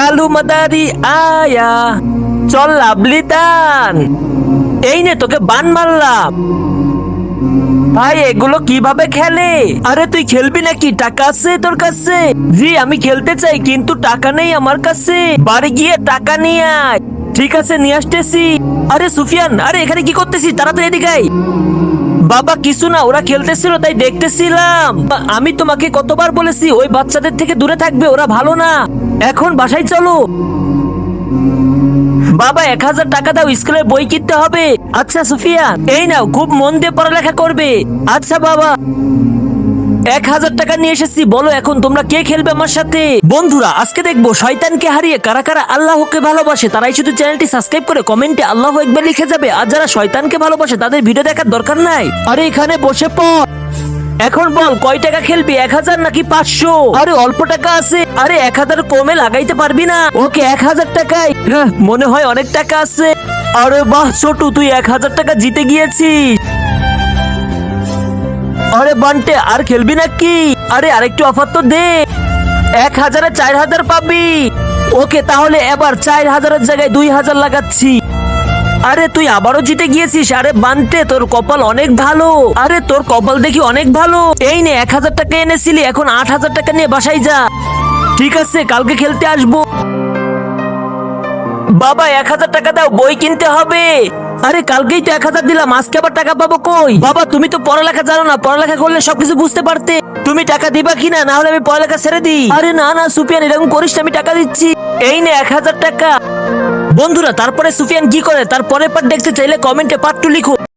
কালু মাদারি আয়া, চল লাভলি এই নে তোকে বান মারলাম। ভাই, এগুলো কীভাবে খেলে? আরে, তুই খেলবি নাকি? টাকা আছে তোর কাছে? জি, আমি খেলতে চাই, কিন্তু টাকা নেই আমার কাছে। বাড়ি গিয়ে টাকা নিয়ে আয়। ঠিক আছে, নিয়ে আসতেছি। আরে, সুফিয়ান, আরে, এখানে কি করতেছিস? তাড়াতাড়ি এদিকে। বাবা, কিছু না, ওরা খেলতেছিল, তাই দেখতেছিলাম। আমি তোমাকে কতবার বলেছি, ওই বাচ্চাদের থেকে দূরে থাকবে, ওরা ভালো না। এখন বাসায় চলো। বাবা, এক হাজার টাকা দাও স্কুলের বই কিনতে হবে। আচ্ছা সুফিয়া, এই নাও, খুব মন দিয়ে পড়ালেখা করবে। আচ্ছা বাবা। এক হাজার টাকা নিয়ে এসেছি বলো এখন তোমরা কে খেলবে আমার সাথে? বন্ধুরা আজকে দেখব শয়তানকে হারিয়ে কারা কারা আল্লাহকে ভালোবাসে তারাই শুধু চ্যানেলটি সাবস্ক্রাইব করে কমেন্টে আল্লাহ একবার লিখে যাবে। আর যারা শয়তানকে ভালোবাসে তাদের ভিডিও দেখার দরকার নাই। আরে এখানে বসে পড়। এখন বল কয় টাকা খেলবি এক হাজার নাকি পাঁচশো? আরে অল্প টাকা আছে। আরে এক হাজার কমে লাগাইতে পারবি না। ওকে এক হাজার টাকায় হ্যাঁ, মনে হয় অনেক টাকা আছে। আরে বাহ ছোটু তুই এক হাজার টাকা জিতে গিয়েছিস। আরে বান্টে, আর খেলবি নাকি? আরে আরেকটু অফার তো দে। এক হাজারে চার হাজার পাবি। ওকে, তাহলে এবার চার হাজারের জায়গায় দুই হাজার লাগাচ্ছি। আরে, তুই আবারও জিতে গিয়েছিস। আরে বানতে তোর কপাল অনেক ভালো। আরে, তোর কপাল দেখি অনেক ভালো। এই নে, এক হাজার টাকা এনেছিলি, এখন আট হাজার টাকা নিয়ে বাসায় যা। ঠিক আছে, কালকে খেলতে আসব। বাবা এক হাজার টাকা দাও বই কিনতে হবে। আরে কালকেই তো এক হাজার দিলাম আজকে আবার টাকা পাবো কই? বাবা তুমি তো পড়ালেখা জানো না পড়ালেখা করলে সবকিছু বুঝতে পারতে। তুমি টাকা দিবা কিনা না হলে আমি পড়ালেখা ছেড়ে দিই। আরে না না সুপিয়ান এরকম করিস না, আমি টাকা দিচ্ছি। এই নে এক হাজার টাকা। বন্ধুরা তারপরে সুফিয়ান কি করে? তারপরে পার্ট দেখতে চাইলে কমেন্টে পার্ট টু লিখো।